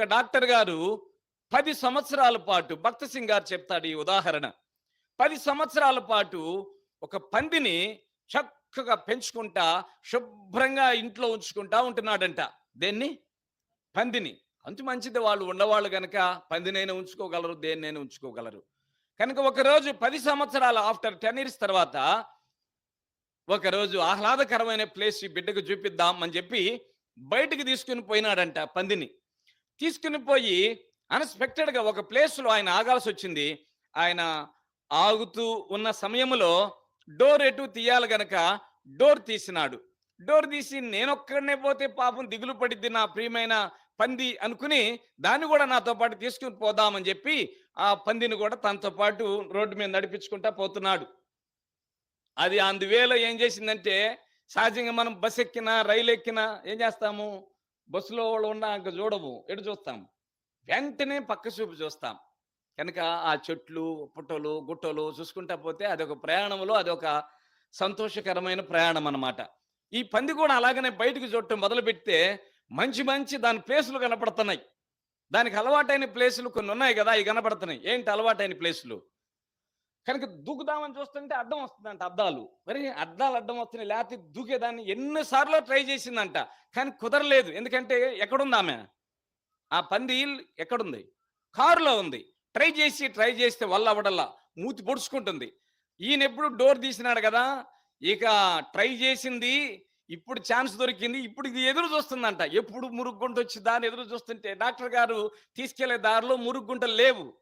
ఒక డాక్టర్ గారు పది సంవత్సరాల పాటు భక్త సింగ్ గారు చెప్తాడు ఈ ఉదాహరణ. పది సంవత్సరాల పాటు ఒక పందిని చక్కగా పెంచుకుంటా శుభ్రంగా ఇంట్లో ఉంచుకుంటా ఉంటున్నాడంట. దేన్ని? పందిని. అంత మంచిది వాళ్ళు ఉండవాళ్ళు కనుక పందినైనా ఉంచుకోగలరు దేన్నైనా ఉంచుకోగలరు. కనుక ఒకరోజు పది సంవత్సరాల ఆఫ్టర్ టెన్ ఇయర్స్ తర్వాత ఒకరోజు ఆహ్లాదకరమైన ప్లేస్ ఈ బిడ్డకు చూపిద్దాం అని చెప్పి బయటికి తీసుకుని పోయినాడంట పందిని. తీసుకుని పోయి అన్ఎక్స్పెక్టెడ్గా ఒక ప్లేస్లో ఆయన ఆగాల్సి వచ్చింది ఆయన ఆగుతూ ఉన్న సమయంలో డోర్ ఎటు తీయాలి గనక డోర్ తీసినాడు. డోర్ తీసి నేనొక్కడనే పోతే పాపం దిగులు పడిద్ది నా ప్రియమైన పంది అనుకుని దాన్ని కూడా నాతో పాటు తీసుకుని పోదామని చెప్పి ఆ పందిని కూడా తనతో పాటు రోడ్డు మీద నడిపించుకుంటా పోతున్నాడు. అది అందువేళ ఏం చేసిందంటే సహజంగా మనం బస్ ఎక్కినా రైలు ఎక్కినా ఏం చేస్తాము? బస్సులో వాళ్ళు ఉన్నాక చూడము. ఎటు చూస్తాం? వెంటనే పక్క చూపు చూస్తాం. కనుక ఆ చెట్లు పుట్టలు గుట్టలు చూసుకుంటా పోతే అదొక ప్రయాణంలో అదొక సంతోషకరమైన ప్రయాణం అనమాట ఈ పంది కూడా అలాగనే బయటకు చూడటం మొదలు పెడితే మంచి మంచి దాని ప్లేసులు కనపడుతున్నాయి. దానికి అలవాటైన ప్లేసులు కొన్ని ఉన్నాయి కదా అవి కనపడుతున్నాయి. ఏంటి అలవాటైన ప్లేసులు? కనుక దూకుదామని చూస్తుంటే అడ్డం వస్తుందంట అద్దాలు. మరి అద్దాలు అడ్డం వస్తున్నాయి లేకపోతే దూకేదాన్ని ఎన్నిసార్లు ట్రై చేసిందంట కానీ కుదరలేదు. ఎందుకంటే ఎక్కడుంది ఆమె? ఆ పంది ఎక్కడుంది? కారులో ఉంది. ట్రై చేసి ట్రై చేస్తే వల్ల అవడల్లా మూతి పొడుచుకుంటుంది. ఈయన ఎప్పుడు డోర్ తీసినాడు కదా? ఇక ట్రై చేసింది ఇప్పుడు ఛాన్స్ దొరికింది ఇప్పుడు ఇది ఎదురు చూస్తుందంట. ఎప్పుడు మురుగుంట వచ్చి దాన్ని ఎదురు చూస్తుంటే డాక్టర్ గారు తీసుకెళ్ళే దారిలో మురుగుంట లేవు.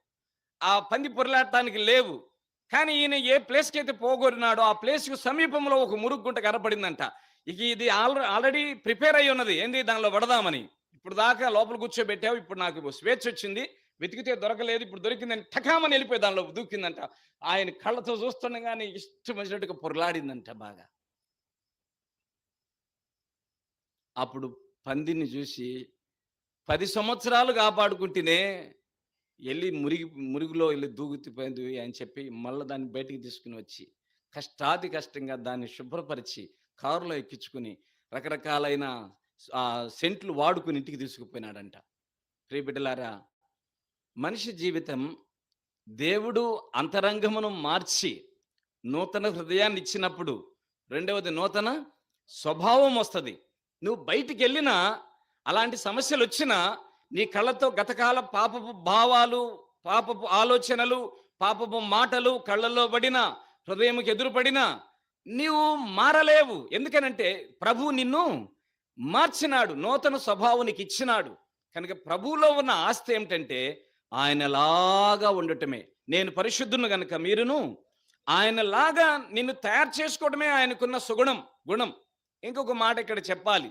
ఆ పంది పొరలాడటానికి లేవు. కానీ ఈయన ఏ ప్లేస్కి అయితే పోగొరినాడో ఆ ప్లేస్కు సమీపంలో ఒక మురుగుంట కనపడిందంట. ఇక ఇది ఆల్రెడీ ప్రిపేర్ అయి ఉన్నది. ఏంది? దానిలో పడదామని. ఇప్పుడు దాకా లోపల కూర్చోబెట్టావు ఇప్పుడు నాకు స్వేచ్ఛ వచ్చింది. వెతికితే దొరకలేదు ఇప్పుడు దొరికిందని టకామని వెళ్ళిపోయి దానిలో దూకిందంట. ఆయన కళ్ళతో చూస్తుండగానే ఇష్టం వచ్చినట్టుగా పొరలాడిందంట బాగా. అప్పుడు పందిని చూసి పది సంవత్సరాలు కాపాడుకుంటేనే వెళ్ళి మురిగి మురుగులో వెళ్ళి దూగుతిపోయింది అని చెప్పి మళ్ళీ దాన్ని బయటికి తీసుకుని వచ్చి కష్టాది కష్టంగా దాన్ని శుభ్రపరిచి కారులో ఎక్కించుకుని రకరకాలైన సెంట్లు వాడుకుని ఇంటికి తీసుకుపోయినాడంట. ప్రియబిడ్డలారా మనిషి జీవితం దేవుడు అంతరంగమును మార్చి నూతన హృదయాన్ని ఇచ్చినప్పుడు రెండవది నూతన స్వభావం వస్తుంది. నువ్వు బయటికి వెళ్ళినా అలాంటి సమస్యలు వచ్చినా నీ కళ్ళతో గతకాల పాపపు భావాలు పాపపు ఆలోచనలు పాపపు మాటలు కళ్ళల్లో పడిన హృదయంకి ఎదురుపడినా నీవు మారలేవు. ఎందుకనంటే ప్రభు నిన్ను మార్చినాడు నూతన స్వభావానికి ఇచ్చినాడు. కనుక ప్రభువులో ఉన్న ఆస్తి ఏమిటంటే ఆయనలాగా ఉండటమే. నేను పరిశుద్ధును గనుక మీరును ఆయనలాగా నిన్ను తయారు చేసుకోవడమే ఆయనకున్న సుగుణం గుణం. ఇంకొక మాట ఇక్కడ చెప్పాలి.